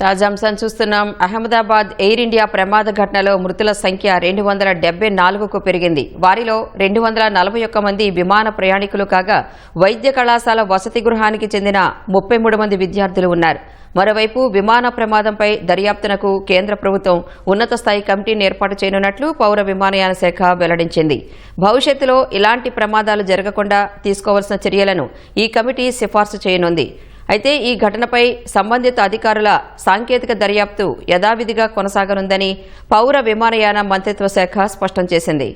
తాజా అంశం చూస్తున్నాం. అహ్మదాబాద్ ఎయిర్ ఇండియా ప్రమాద ఘటనలో మృతుల సంఖ్య రెండు వందల డెబ్బై నాలుగుకు పెరిగింది. వారిలో రెండు వందల నలభై ఒక్క మంది విమాన ప్రయాణికులు కాగా వైద్య కళాశాల వసతి గృహానికి చెందిన ముప్పై మూడు మంది విద్యార్థులు ఉన్నారు. మరోవైపు విమాన ప్రమాదంపై దర్యాప్తునకు కేంద్ర ప్రభుత్వం ఉన్నత స్థాయి కమిటీని ఏర్పాటు చేయనున్నట్లు పౌర విమానయాన శాఖ వెల్లడించింది. భవిష్యత్తులో ఇలాంటి ప్రమాదాలు జరగకుండా తీసుకోవాల్సిన చర్యలను ఈ కమిటీ సిఫార్సు చేయనుంది. అయితే ఈ ఘటనపై సంబంధిత అధికారుల సాంకేతిక దర్యాప్తు యథావిధిగా కొనసాగనుందని పౌర విమానయాన మంత్రిత్వ శాఖ స్పష్టం చేసింది.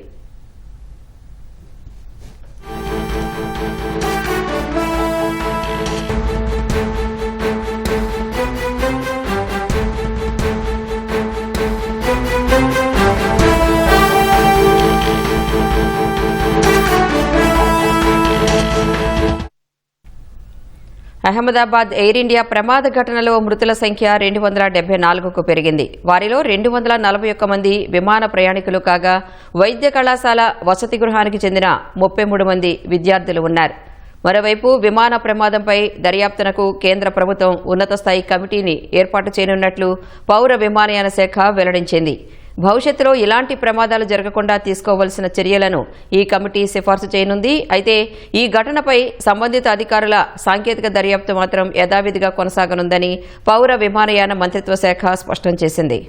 అహ్మదాబాద్ ఎయిర్ ఇండియా ప్రమాద ఘటనలో మృతుల సంఖ్య రెండు వందల డెబ్బై నాలుగుకు పెరిగింది. వారిలో రెండు వందల నలభై ఒక్క మంది విమాన ప్రయాణికులు కాగా వైద్య కళాశాల వసతి గృహానికి చెందిన ముప్పై మూడు మంది విద్యార్థులు ఉన్నారు. మరోవైపు విమాన ప్రమాదంపై దర్యాప్తునకు కేంద్ర ప్రభుత్వం ఉన్నత స్థాయి కమిటీని ఏర్పాటు చేయనున్నట్లు పౌర విమానయాన శాఖ వెల్లడించింది. భవిష్యత్తులో ఇలాంటి ప్రమాదాలు జరగకుండా తీసుకోవాల్సిన చర్యలను ఈ కమిటీ సిఫార్సు చేయనుంది. అయితే ఈ ఘటనపై సంబంధిత అధికారుల సాంకేతిక దర్యాప్తు మాత్రం యథావిధిగా కొనసాగనుందని పౌర విమానయాన మంత్రిత్వ శాఖ స్పష్టం చేసింది.